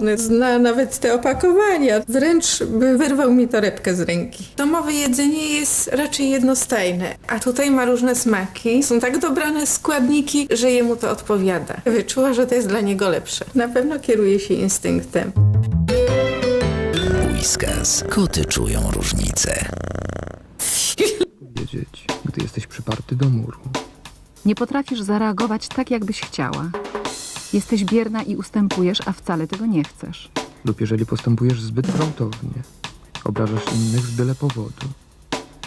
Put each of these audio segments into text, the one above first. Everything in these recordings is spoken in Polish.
przewrotny, zna nawet te opakowania. Wręcz by wyrwał mi torebkę z ręki. Domowe jedzenie jest raczej jednostajne, a tutaj ma różne smaki. Są tak dobrane składniki, że jemu to odpowiada. Wyczuła, że to jest dla niego lepsze. Na pewno kieruje się instynktem. Whiskas. Koty czują różnicę. Wiedzieć, gdy jesteś przyparty do muru. Nie potrafisz zareagować tak, jakbyś chciała. Jesteś bierna i ustępujesz, a wcale tego nie chcesz. Lub jeżeli postępujesz zbyt gwałtownie. Obrażasz innych z byle powodu.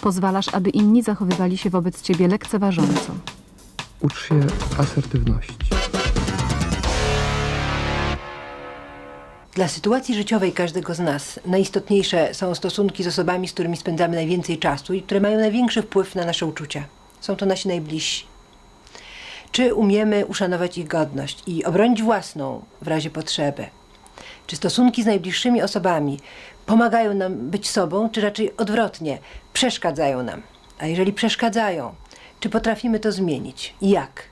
Pozwalasz, aby inni zachowywali się wobec ciebie lekceważąco. Ucz się asertywności. Dla sytuacji życiowej każdego z nas najistotniejsze są stosunki z osobami, z którymi spędzamy najwięcej czasu i które mają największy wpływ na nasze uczucia. Są to nasi najbliżsi. Czy umiemy uszanować ich godność i obronić własną w razie potrzeby? Czy stosunki z najbliższymi osobami pomagają nam być sobą, czy raczej odwrotnie, przeszkadzają nam? A jeżeli przeszkadzają, czy potrafimy to zmienić? I jak?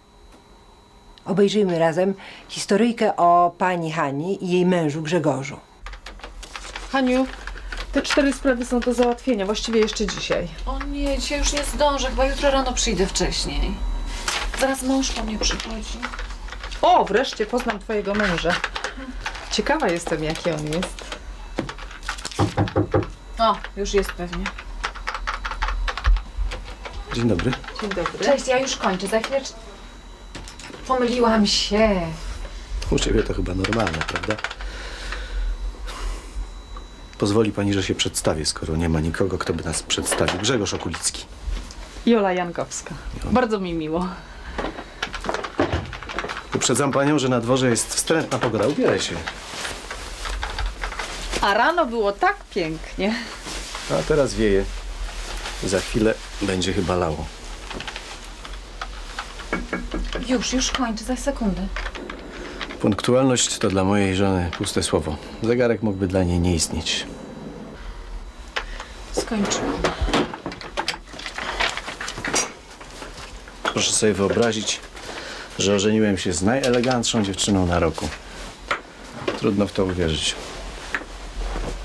Obejrzyjmy razem historyjkę o pani Hani i jej mężu Grzegorzu. Haniu, te cztery sprawy są do załatwienia, właściwie jeszcze dzisiaj. O nie, dzisiaj już nie zdążę, chyba jutro rano przyjdę wcześniej. Zaraz mąż po mnie przychodzi. O, wreszcie poznam twojego męża. Ciekawa jestem, jaki on jest. O, już jest pewnie. Dzień dobry. Dzień dobry. Cześć, ja już kończę, za chwilę... Pomyliłam się. U ciebie to chyba normalne, prawda? Pozwoli pani, że się przedstawię, skoro nie ma nikogo, kto by nas przedstawił. Grzegorz Okulicki. Jola Jankowska. Bardzo mi miło. Uprzedzam panią, że na dworze jest wstrętna pogoda. Ubieraj się. A rano było tak pięknie. A teraz wieje. Za chwilę będzie chyba lało. Już, już kończę, za sekundę. Punktualność to dla mojej żony puste słowo. Zegarek mógłby dla niej nie istnieć. Skończyłam. Proszę sobie wyobrazić, że ożeniłem się z najelegantszą dziewczyną na roku. Trudno w to uwierzyć.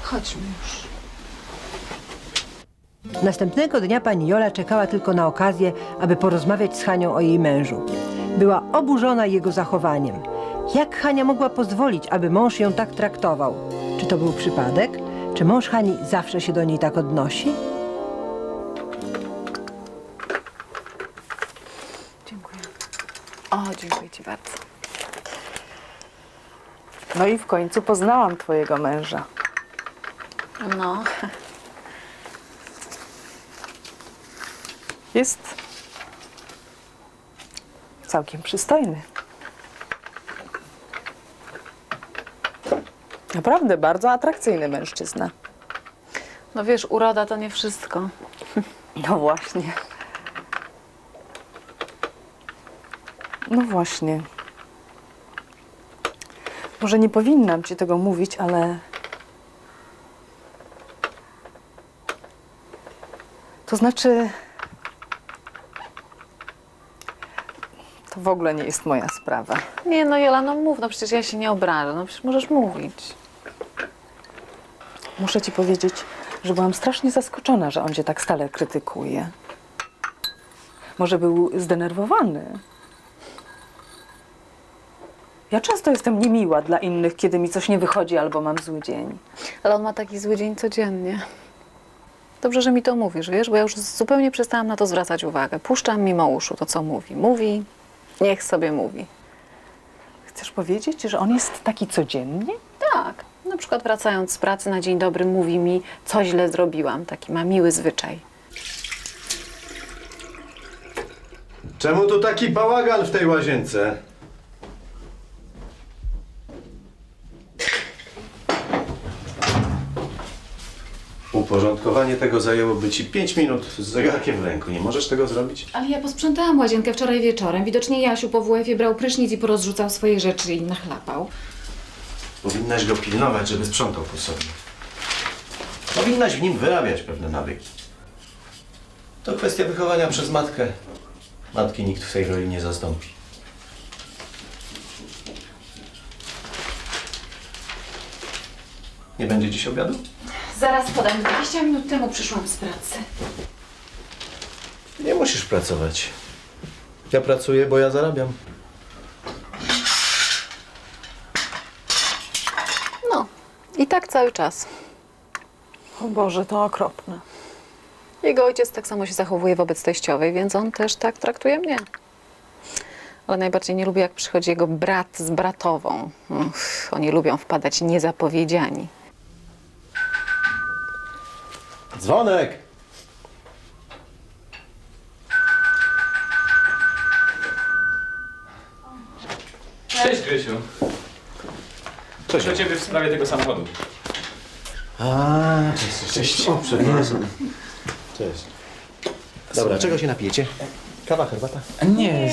Chodźmy już. Następnego dnia pani Jola czekała tylko na okazję, aby porozmawiać z Hanią o jej mężu. Była oburzona jego zachowaniem. Jak Hania mogła pozwolić, aby mąż ją tak traktował? Czy to był przypadek? Czy mąż Hani zawsze się do niej tak odnosi? O, dziękuję ci bardzo. No i w końcu poznałam twojego męża. No, Jest całkiem przystojny. Naprawdę bardzo atrakcyjny mężczyzna. no wiesz, uroda to nie wszystko. No właśnie. No właśnie. Może nie powinnam ci tego mówić, ale. To znaczy. To w ogóle nie jest moja sprawa. Nie no, Jola, no mów, no przecież ja się nie obrażę, no przecież możesz mówić. Muszę ci powiedzieć, że byłam strasznie zaskoczona, że on cię tak stale krytykuje. Może był zdenerwowany. Ja często jestem niemiła dla innych, kiedy mi coś nie wychodzi albo mam zły dzień. Ale on ma taki zły dzień codziennie. Dobrze, że mi to mówisz, wiesz, bo ja już zupełnie przestałam na to zwracać uwagę. Puszczam mimo uszu to, co mówi. Mówi, niech sobie mówi. Chcesz powiedzieć, że on jest taki codziennie? Tak, na przykład wracając z pracy na dzień dobry mówi mi, co źle zrobiłam. Taki ma miły zwyczaj. Czemu tu taki bałagan w tej łazience? Uporządkowanie tego zajęłoby ci 5 minut z zegarkiem w ręku. Nie możesz tego zrobić? Ale ja posprzątałam łazienkę wczoraj wieczorem. Widocznie Jasiu po WF-ie brał prysznic i porozrzucał swoje rzeczy i nachlapał. Powinnaś go pilnować, żeby sprzątał po sobie. Powinnaś w nim wyrabiać pewne nawyki. To kwestia wychowania przez matkę. Matki nikt w tej roli nie zastąpi. Nie będzie dziś obiadu? Zaraz podam. 20 minut temu przyszłam z pracy. Nie musisz pracować. Ja pracuję, bo ja zarabiam. No, i tak cały czas. O Boże, to okropne. Jego ojciec tak samo się zachowuje wobec teściowej, więc on też tak traktuje mnie. Ale najbardziej nie lubię, jak przychodzi jego brat z bratową. Uff, oni lubią wpadać niezapowiedziani. Dzwonek! Cześć Krysiu. Cześć. Do ciebie w sprawie tego samochodu. A, cześć, cześć. O, przepraszam. Cześć. Dobra, czego się napijecie? Kawa, herbata? Nie.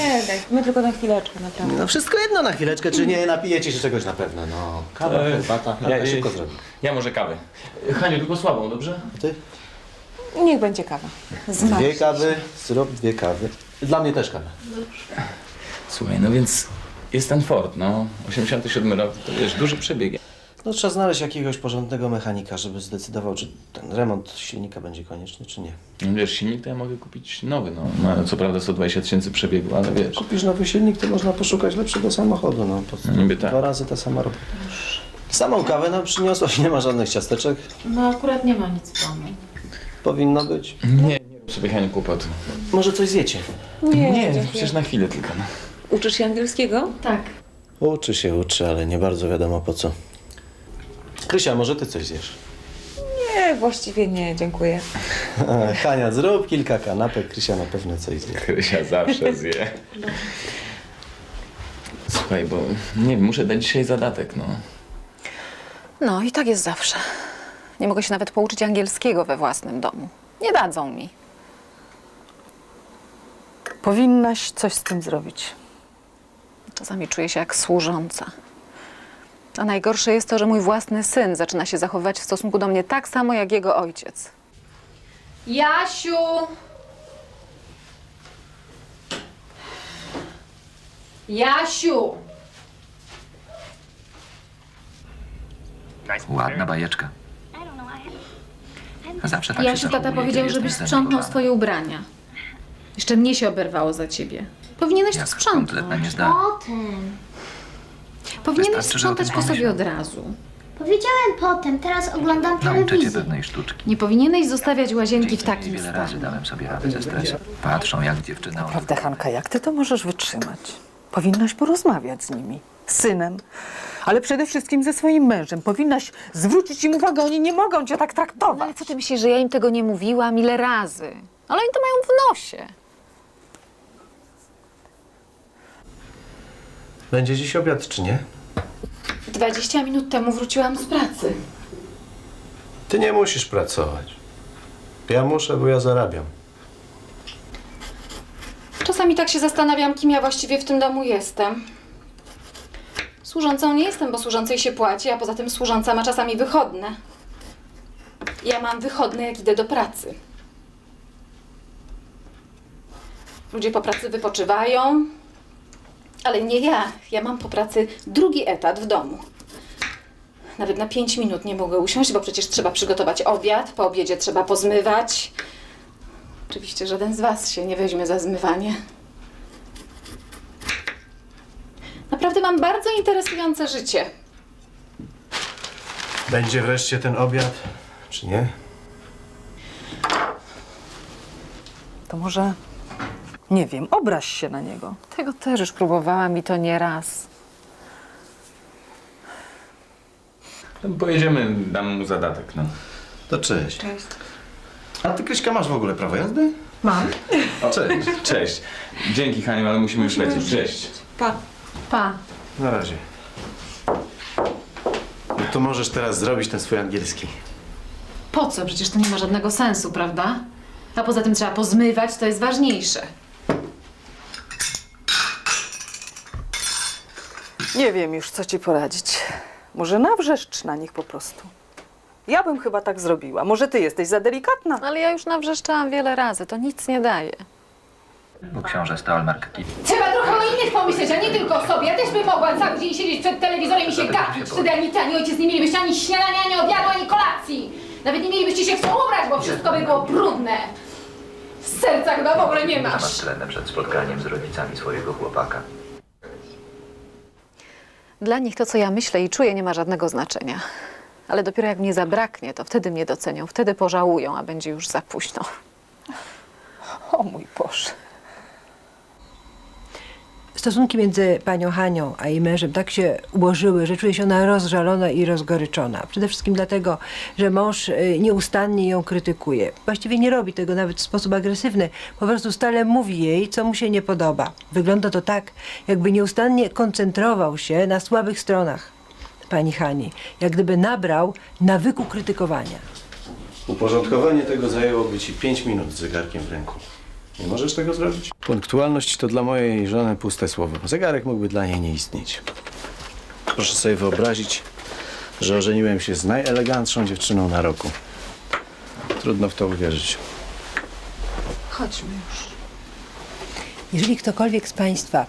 My tylko na chwileczkę, naprawdę. No wszystko jedno na chwileczkę, czy nie napijecie się czegoś na pewno, no. Kawa, E, herbata, ja- ja, ja- szybko zrobię. Ja może kawy. Haniu, tylko słabą, dobrze? Ty? Niech będzie kawa. Dwie kawy, syrop, dwie kawy. Dla mnie też kawa. Słuchaj, no więc jest ten Ford, no. 87 rok, to wiesz, duży przebieg. No trzeba znaleźć jakiegoś porządnego mechanika, żeby zdecydował, czy ten remont silnika będzie konieczny, czy nie. No wiesz, silnik to ja mogę kupić nowy, no. Ma co prawda 120 tysięcy przebiegu, ale wiesz. Kupisz nowy silnik, to można poszukać lepszego samochodu, no. Po, No niby tak. Dwa razy ta sama robota. Samą kawę nam przyniosłaś, nie ma żadnych ciasteczek. No akurat nie ma nic w domu. Powinno być. Nie, nie rób sobie Haniu kłopotu. Może coś zjecie? Nie, przecież na chwilę tylko, no. Uczysz się angielskiego? Tak. Uczy się, uczy, ale nie bardzo wiadomo po co. Krysia, może ty coś zjesz? Nie, właściwie nie, dziękuję. Hania, zrób kilka kanapek, Krysia na pewno coś zje. Krysia zawsze zje. Słuchaj, bo nie wiem, muszę dać dzisiaj zadatek, no. No i tak jest zawsze. Nie mogę się nawet pouczyć angielskiego we własnym domu. Nie dadzą mi. Powinnaś coś z tym zrobić. Czasami czuję się jak służąca. A najgorsze jest to, że mój własny syn zaczyna się zachowywać w stosunku do mnie tak samo jak jego ojciec. Jasiu! Jasiu! Ładna bajeczka. Zawsze tak Jasiu, się tata powiedział, żebyś sprzątnął swoje ubrania. Jeszcze mnie się oberwało za ciebie. Powinieneś to kompletnie nie sprzątnąć. zda. Potem. Powinieneś Wystarczy, że o sprzątać tym po sobie od razu. Powiedziałem potem, teraz oglądam Nauczę cię telewizję. pewnej sztuczki. Nie powinieneś zostawiać łazienki w Dzięki niej takim wiele stanie. razy dałem sobie radę ze stresem. Patrzą jak dziewczyna. Prawda, Hanka, jak ty to możesz wytrzymać? Powinnaś porozmawiać z nimi, z synem, ale przede wszystkim ze swoim mężem. Powinnaś zwrócić im uwagę, oni nie mogą cię tak No traktować. ale co ty myślisz, że ja im tego nie mówiłam ile razy? Ale oni to mają w nosie. Będzie dziś obiad, czy nie? 20 minut temu wróciłam z pracy. Ty nie musisz pracować. Ja muszę, bo ja zarabiam. Czasami tak się zastanawiam, kim ja właściwie w tym domu jestem. Służącą nie jestem, bo służącej się płaci, a poza tym służąca ma czasami wychodne. Ja mam wychodne, jak idę do pracy. Ludzie po pracy wypoczywają, ale nie ja. Ja mam po pracy drugi etat w domu. Nawet na pięć minut nie mogę usiąść, bo przecież trzeba przygotować obiad, po obiedzie trzeba pozmywać. Oczywiście żaden z Was się nie weźmie za zmywanie. Naprawdę mam bardzo interesujące życie. Będzie wreszcie ten obiad, czy nie? To może, nie wiem, obraź się na niego. Tego też już próbowałam i to nie raz. To pojedziemy, dam mu zadatek, no. To cześć. Cześć. A ty, Kryśka, masz w ogóle prawo jazdy? Mam. O, cześć. Cześć. Dzięki Haniu, ale musimy już lecieć. Cześć. Pa. Na razie. No to możesz teraz zrobić ten swój angielski. Po co? Przecież to nie ma żadnego sensu, prawda? A poza tym trzeba pozmywać, to jest ważniejsze. Nie wiem już, co ci poradzić. Może nawrzeszcz na nich po prostu. Ja bym chyba tak zrobiła. Może ty jesteś za delikatna? Ale ja już nawrzeszczałam wiele razy, to nic nie daje. Bo książę Stalmark Trzeba trochę o innych pomyśleć, a nie tylko o sobie. Ja też bym mogła cały dzień siedzieć przed telewizorem i się gapić. Wtedy ani ty, ani ojciec nie mielibyście ani śniadania, ani obiadu, ani kolacji. Nawet nie mielibyście się w co ubrać, bo wszystko by było brudne. Serca chyba w ogóle nie masz. tlenę przed spotkaniem z rodzicami swojego chłopaka. Dla nich to, co ja myślę i czuję, nie ma żadnego znaczenia. Ale dopiero jak mnie zabraknie, to wtedy mnie docenią, wtedy pożałują, a będzie już za późno. O mój Boże. Stosunki między panią Hanią a jej mężem tak się ułożyły, że czuje się ona rozżalona i rozgoryczona. Przede wszystkim dlatego, że mąż y, nieustannie ją krytykuje. Właściwie nie robi tego nawet w sposób agresywny. Po prostu stale mówi jej, co mu się nie podoba. Wygląda to tak, jakby nieustannie koncentrował się na słabych stronach pani Hani. Jak gdyby nabrał nawyku krytykowania. Uporządkowanie tego zajęłoby ci 5 minut z zegarkiem w ręku. Nie możesz tego zrobić? Punktualność to dla mojej żony puste słowo. Zegarek mógłby dla niej nie istnieć. Proszę sobie wyobrazić, że ożeniłem się z najelegantszą dziewczyną na roku. Trudno w to uwierzyć. Chodźmy już. Jeżeli ktokolwiek z Państwa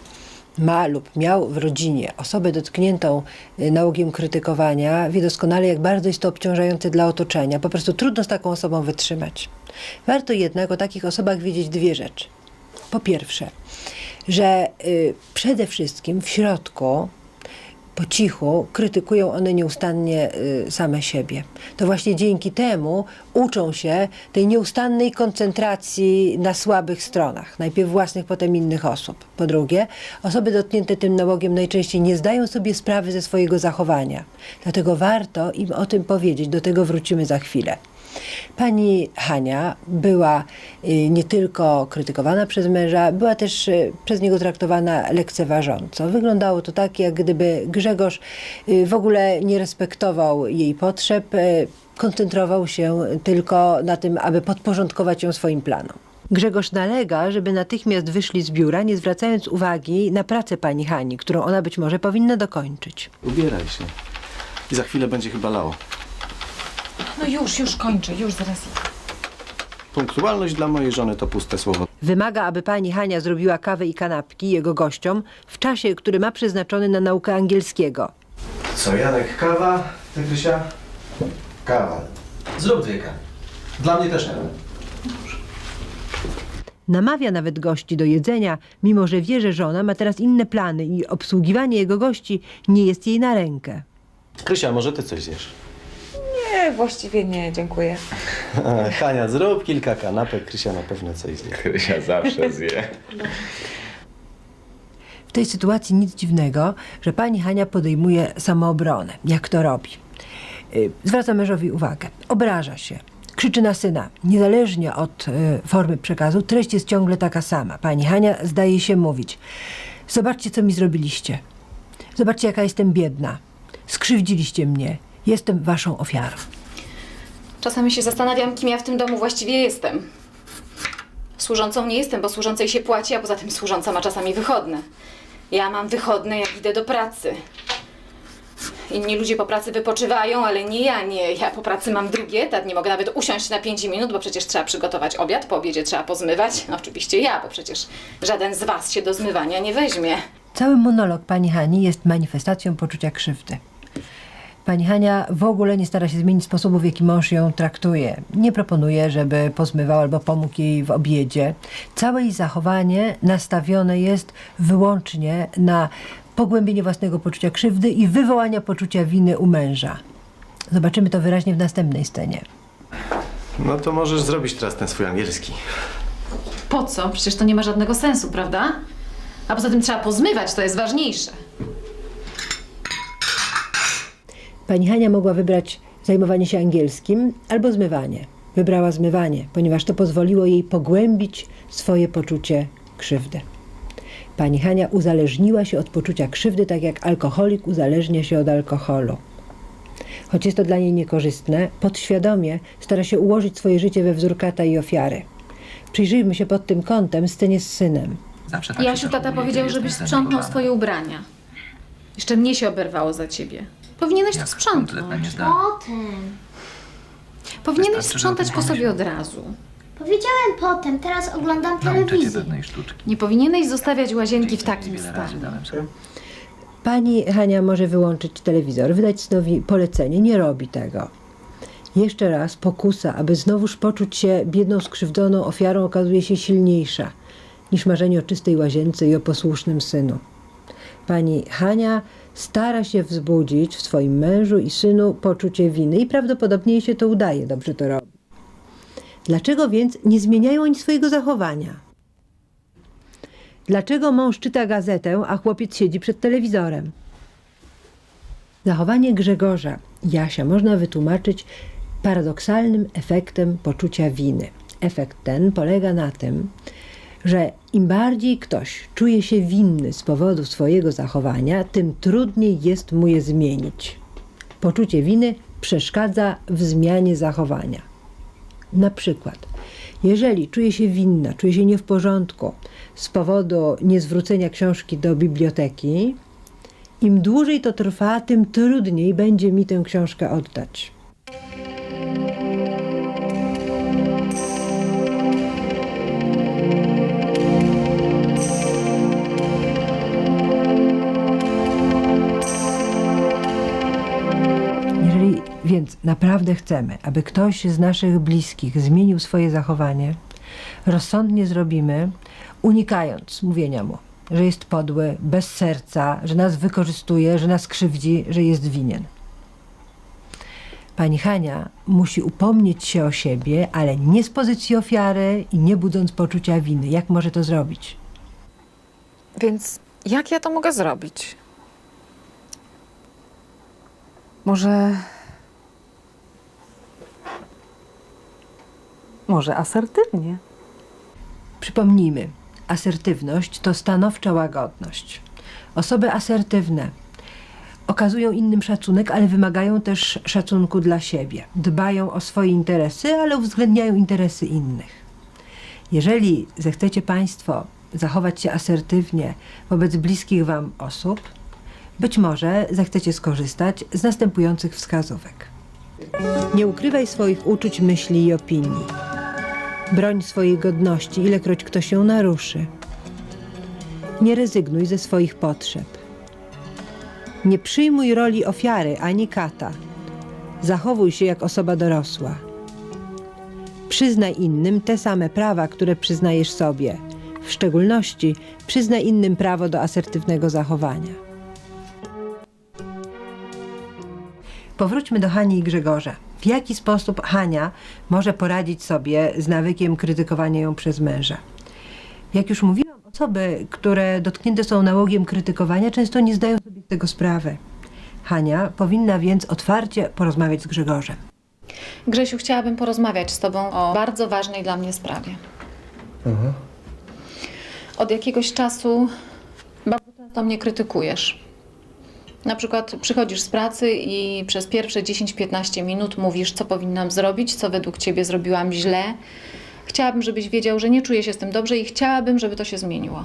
ma lub miał w rodzinie osobę dotkniętą y, nałogiem krytykowania, wie doskonale, jak bardzo jest to obciążające dla otoczenia. Po prostu trudno z taką osobą wytrzymać. Warto jednak o takich osobach wiedzieć dwie rzeczy. Po pierwsze, że y, przede wszystkim w środku po cichu krytykują one nieustannie y, same siebie. To właśnie dzięki temu uczą się tej nieustannej koncentracji na słabych stronach, najpierw własnych, potem innych osób. Po drugie, osoby dotknięte tym nałogiem najczęściej nie zdają sobie sprawy ze swojego zachowania. Dlatego warto im o tym powiedzieć. Do tego wrócimy za chwilę. Pani Hania była y, nie tylko krytykowana przez męża, była też y, przez niego traktowana lekceważąco. Wyglądało to tak, jak gdyby Grzegorz y, w ogóle nie respektował jej potrzeb, koncentrował się tylko na tym, aby podporządkować ją swoim planom. Grzegorz nalega, żeby natychmiast wyszli z biura, nie zwracając uwagi na pracę pani Hani, którą ona być może powinna dokończyć. Ubieraj się. I za chwilę będzie chyba lało. No już, już kończę, już zaraz. Punktualność dla mojej żony to puste słowo. Wymaga, aby pani Hania zrobiła kawę i kanapki jego gościom w czasie, który ma przeznaczony na naukę angielskiego. Co, Janek, kawa? Ty, Krysia? Kawa. Zrób dwie kawy. Dla mnie też kawa. Namawia nawet gości do jedzenia, mimo że wie, że żona ma teraz inne plany i obsługiwanie jego gości nie jest jej na rękę. Krysia, może ty coś zjesz? Nie, właściwie nie, dziękuję. Hania, zrób kilka kanapek. Krysia na pewno coś zje. Krysia zawsze zje. W tej sytuacji nic dziwnego, że pani Hania podejmuje samoobronę, jak to robi. Y, Zwraca mężowi uwagę, obraża się, krzyczy na syna. Niezależnie od y, formy przekazu, treść jest ciągle taka sama. Pani Hania zdaje się mówić: Zobaczcie, co mi zrobiliście. Zobaczcie, jaka jestem biedna. Skrzywdziliście mnie. Jestem waszą ofiarą. Czasami się zastanawiam, kim ja w tym domu właściwie jestem. Służącą nie jestem, bo służącej się płaci, a poza tym służąca ma czasami wychodne. Ja mam wychodne, jak idę do pracy. Inni ludzie po pracy wypoczywają, ale nie ja, nie. Ja po pracy mam drugi etat, nie mogę nawet usiąść na 5 minut, bo przecież trzeba przygotować obiad, po obiedzie trzeba pozmywać. No, oczywiście ja, bo przecież żaden z was się do zmywania nie weźmie. Cały monolog pani Hani jest manifestacją poczucia krzywdy. Pani Hania w ogóle nie stara się zmienić sposobu, w jaki mąż ją traktuje. Nie proponuje, żeby pozmywał albo pomógł jej w obiedzie. Całe jej zachowanie nastawione jest wyłącznie na pogłębienie własnego poczucia krzywdy i wywołania poczucia winy u męża. Zobaczymy to wyraźnie w następnej scenie. No to możesz zrobić teraz ten swój angielski. Po co? Przecież to nie ma żadnego sensu, prawda? A poza tym trzeba pozmywać, to jest ważniejsze. Pani Hania mogła wybrać zajmowanie się angielskim albo zmywanie. Wybrała zmywanie, ponieważ to pozwoliło jej pogłębić swoje poczucie krzywdy. Pani Hania uzależniła się od poczucia krzywdy, tak jak alkoholik uzależnia się od alkoholu. Choć jest to dla niej niekorzystne, podświadomie stara się ułożyć swoje życie we wzór kata i ofiary. Przyjrzyjmy się pod tym kątem scenie z synem. Zawsze tak Jasiu, się tata powiedział, żebyś sprzątnął swoje ubrania. Jeszcze mnie się oberwało za ciebie. Powinieneś to sprzątnąć. niezdana. Potem. Powinieneś Wystarczy, że sprzątać po sobie od razu. Powiedziałem potem, teraz oglądam telewizję. sztuczki. Nie powinieneś zostawiać łazienki w takim stanie. Pani Hania może wyłączyć telewizor, wydać synowi polecenie, nie robi tego. Jeszcze raz pokusa, aby znowuż poczuć się biedną, skrzywdzoną ofiarą, okazuje się silniejsza niż marzenie o czystej łazience i o posłusznym synu. Pani Hania stara się wzbudzić w swoim mężu i synu poczucie winy i prawdopodobnie się to udaje, dobrze to robi. Dlaczego więc nie zmieniają oni swojego zachowania? Dlaczego mąż czyta gazetę, a chłopiec siedzi przed telewizorem? Zachowanie Grzegorza Jasia można wytłumaczyć paradoksalnym efektem poczucia winy. Efekt ten polega na tym, że im bardziej ktoś czuje się winny z powodu swojego zachowania, tym trudniej jest mu je zmienić. Poczucie winy przeszkadza w zmianie zachowania. Na przykład, jeżeli czuje się winna, czuje się nie w porządku z powodu niezwrócenia książki do biblioteki, im dłużej to trwa, tym trudniej będzie mi tę książkę oddać. Więc naprawdę chcemy, aby ktoś z naszych bliskich zmienił swoje zachowanie, rozsądnie zrobimy, unikając mówienia mu, że jest podły, bez serca, że nas wykorzystuje, że nas krzywdzi, że jest winien. Pani Hania musi upomnieć się o siebie, ale nie z pozycji ofiary i nie budząc poczucia winy. Jak może to zrobić? Więc jak ja to mogę zrobić? Może. Może asertywnie. Przypomnijmy, asertywność to stanowcza łagodność. Osoby asertywne okazują innym szacunek, ale wymagają też szacunku dla siebie. Dbają o swoje interesy, ale uwzględniają interesy innych. Jeżeli zechcecie Państwo zachować się asertywnie wobec bliskich Wam osób, być może zechcecie skorzystać z następujących wskazówek. Nie ukrywaj swoich uczuć, myśli i opinii. Broń swojej godności, ilekroć ktoś ją naruszy. Nie rezygnuj ze swoich potrzeb. Nie przyjmuj roli ofiary ani kata. Zachowuj się jak osoba dorosła. Przyznaj innym te same prawa, które przyznajesz sobie. W szczególności przyznaj innym prawo do asertywnego zachowania. Powróćmy do Hani i Grzegorza. W jaki sposób Hania może poradzić sobie z nawykiem krytykowania ją przez męża? Jak już mówiłam, osoby, które dotknięte są nałogiem krytykowania, często nie zdają sobie z tego sprawy. Hania powinna więc otwarcie porozmawiać z Grzegorzem. Grzesiu, chciałabym porozmawiać z Tobą o bardzo ważnej dla mnie sprawie. Od jakiegoś czasu bardzo często mnie krytykujesz. Na przykład przychodzisz z pracy i przez pierwsze 10-15 minut mówisz, co powinnam zrobić, co według Ciebie zrobiłam źle. Chciałabym, żebyś wiedział, że nie czuję się z tym dobrze i chciałabym, żeby to się zmieniło.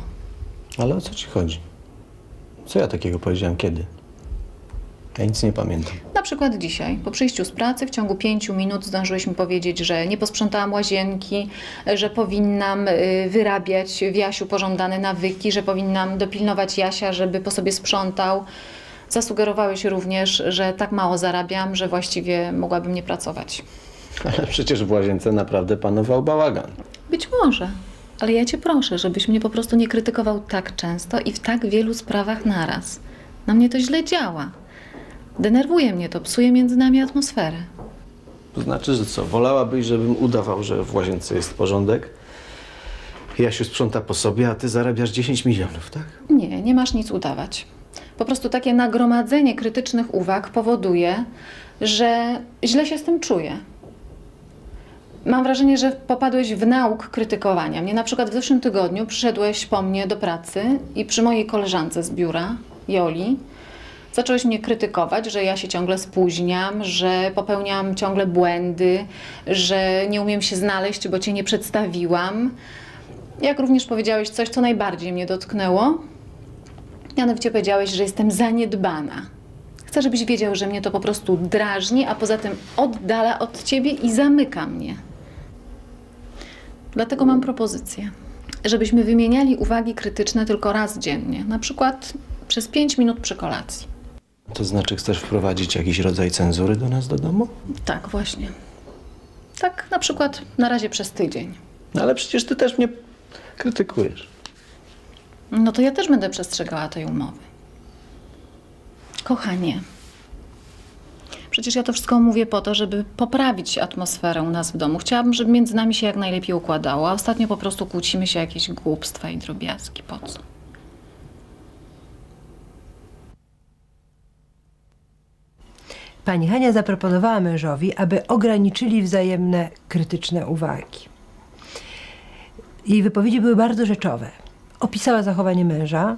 Ale o co ci chodzi? Co ja takiego powiedziałem kiedy? Ja nic nie pamiętam. Na przykład dzisiaj, po przyjściu z pracy, w ciągu pięciu minut zdążyłeś mi powiedzieć, że nie posprzątałam łazienki, że powinnam y, wyrabiać w Jasiu pożądane nawyki, że powinnam dopilnować Jasia, żeby po sobie sprzątał. Zasugerowałeś również, że tak mało zarabiam, że właściwie mogłabym nie pracować. Ale przecież w łazience naprawdę panował bałagan. Być może, ale ja Cię proszę, żebyś mnie po prostu nie krytykował tak często i w tak wielu sprawach naraz. Na mnie to źle działa. Denerwuje mnie to, psuje między nami atmosferę. To znaczy, że co? Wolałabyś, żebym udawał, że w łazience jest porządek? Jasiu sprząta po sobie, a ty zarabiasz 10 milionów, tak? Nie, nie masz nic udawać. Po prostu takie nagromadzenie krytycznych uwag powoduje, że źle się z tym czuję. Mam wrażenie, że popadłeś w nauk krytykowania mnie. Na przykład w zeszłym tygodniu przyszedłeś po mnie do pracy i przy mojej koleżance z biura, Joli, zacząłeś mnie krytykować, że ja się ciągle spóźniam, że popełniam ciągle błędy, że nie umiem się znaleźć, bo cię nie przedstawiłam. Jak również powiedziałeś coś, co najbardziej mnie dotknęło. Mianowicie powiedziałeś, że jestem zaniedbana. Chcę, żebyś wiedział, że mnie to po prostu drażni, a poza tym oddala od ciebie i zamyka mnie. Dlatego mam propozycję, żebyśmy wymieniali uwagi krytyczne tylko raz dziennie, na przykład przez 5 minut przy kolacji. To znaczy chcesz wprowadzić jakiś rodzaj cenzury do nas do domu? Tak, właśnie. Tak na przykład na razie przez tydzień. No ale przecież ty też mnie krytykujesz. No to ja też będę przestrzegała tej umowy. Kochanie, przecież ja to wszystko mówię po to, żeby poprawić atmosferę u nas w domu. Chciałabym, żeby między nami się jak najlepiej układało, a ostatnio po prostu kłócimy się jakieś głupstwa i drobiazgi. Po co? Pani Hania zaproponowała mężowi, aby ograniczyli wzajemne krytyczne uwagi. Jej wypowiedzi były bardzo rzeczowe. Opisała zachowanie męża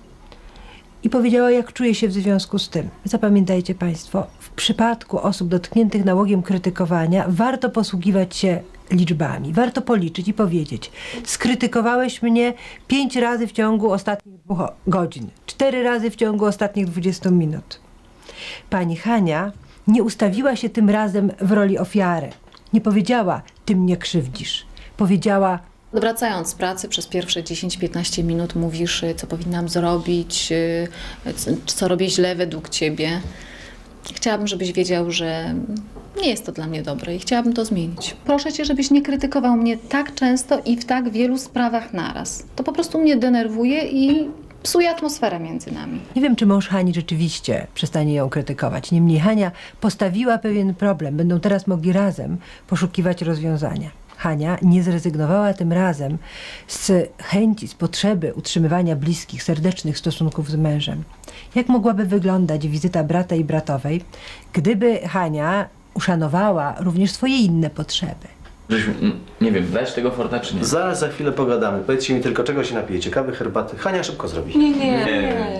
i powiedziała, jak czuje się w związku z tym. Zapamiętajcie Państwo, w przypadku osób dotkniętych nałogiem krytykowania warto posługiwać się liczbami. Warto policzyć i powiedzieć: Skrytykowałeś mnie pięć razy w ciągu ostatnich dwóch godzin, cztery razy w ciągu ostatnich 20 minut. Pani Hania nie ustawiła się tym razem w roli ofiary. Nie powiedziała, ty mnie krzywdzisz. Powiedziała, Wracając z pracy przez pierwsze 10-15 minut mówisz, y, co powinnam zrobić, y, co robię źle według ciebie. Chciałabym, żebyś wiedział, że nie jest to dla mnie dobre i chciałabym to zmienić. Proszę cię, żebyś nie krytykował mnie tak często i w tak wielu sprawach naraz. To po prostu mnie denerwuje i psuje atmosferę między nami. nie wiem, czy mąż Hani rzeczywiście przestanie ją krytykować. Niemniej Hania postawiła pewien problem. Będą teraz mogli razem poszukiwać rozwiązania. Hania nie zrezygnowała tym razem z chęci, z potrzeby utrzymywania bliskich, serdecznych stosunków z mężem. Jak mogłaby wyglądać wizyta brata i bratowej, gdyby Hania uszanowała również swoje inne potrzeby? Żeśmy, nie wiem, dać tego forta czy nie? Zaraz za chwilę pogadamy. Powiedzcie mi tylko, czego się napijecie? Kawy, herbaty? Hania szybko zrobi.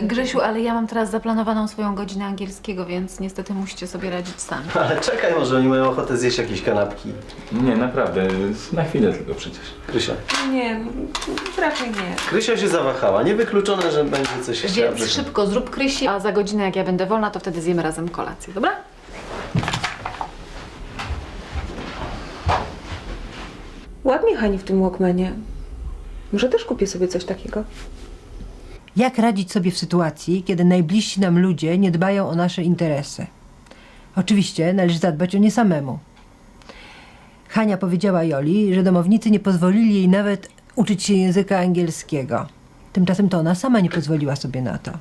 Grzesiu, ale ja mam teraz zaplanowaną swoją godzinę angielskiego, więc niestety musicie sobie radzić sami. Ale czekaj, może oni mają ochotę zjeść jakieś kanapki. Nie, naprawdę, na chwilę tylko przecież. Krysia. Nie, raczej nie. Krysia się zawahała. Niewykluczone, że będzie coś chciała Więc szybko zrób Krysi, a za godzinę jak ja będę wolna, to wtedy zjemy razem kolację, dobra? Ładnie Hani w tym Walkmanie. Może też kupię sobie coś takiego. Jak radzić sobie w sytuacji, kiedy najbliżsi nam ludzie nie dbają o nasze interesy? Oczywiście należy zadbać o nie samemu. Hania powiedziała Joli, że domownicy nie pozwolili jej nawet uczyć się języka angielskiego. Tymczasem to ona sama nie pozwoliła sobie na to.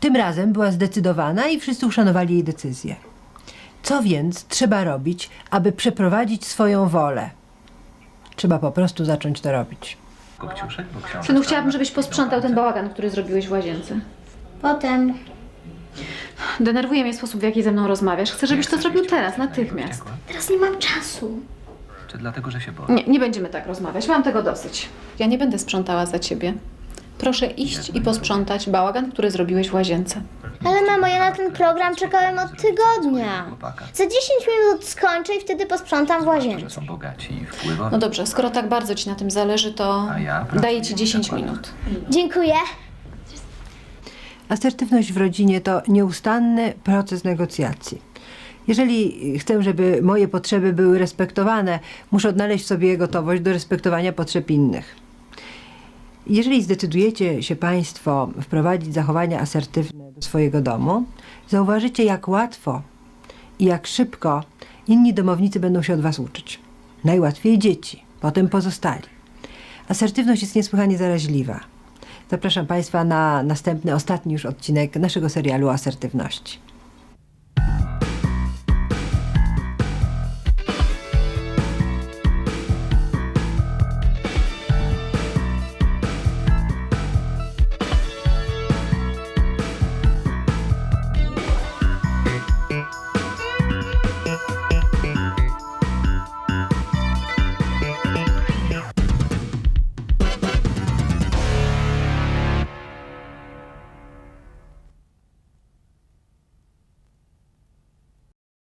Tym razem była zdecydowana i wszyscy uszanowali jej decyzję. Co więc trzeba robić, aby przeprowadzić swoją wolę? Trzeba po prostu zacząć to robić. Synu, chciałabym, żebyś posprzątał ten bałagan, który zrobiłeś w łazience. Potem. Denerwuje mnie sposób, w jaki ze mną rozmawiasz. Chcę, żebyś to zrobił teraz, natychmiast. Teraz nie mam czasu. Czy dlatego, że się boję? Nie, nie będziemy tak rozmawiać. Mam tego dosyć. Ja nie będę sprzątała za ciebie. Proszę iść i posprzątać bałagan, który zrobiłeś w łazience. Ale mamo, ja na ten program czekałem od tygodnia. Za 10 minut skończę i wtedy posprzątam w łazience. Są bogaci i wpływowi. No dobrze, skoro tak bardzo ci na tym zależy, to A ja pracuję daję ci na 10 zakładach. minut. Dziękuję. Asertywność w rodzinie to nieustanny proces negocjacji. Jeżeli chcę, żeby moje potrzeby były respektowane, muszę odnaleźć w sobie gotowość do respektowania potrzeb innych. Jeżeli zdecydujecie się Państwo wprowadzić zachowania asertywne do swojego domu, zauważycie, jak łatwo i jak szybko inni domownicy będą się od Was uczyć. Najłatwiej dzieci, potem pozostali. Asertywność jest niesłychanie zaraźliwa. Zapraszam Państwa na następny, ostatni już odcinek naszego serialu o asertywności.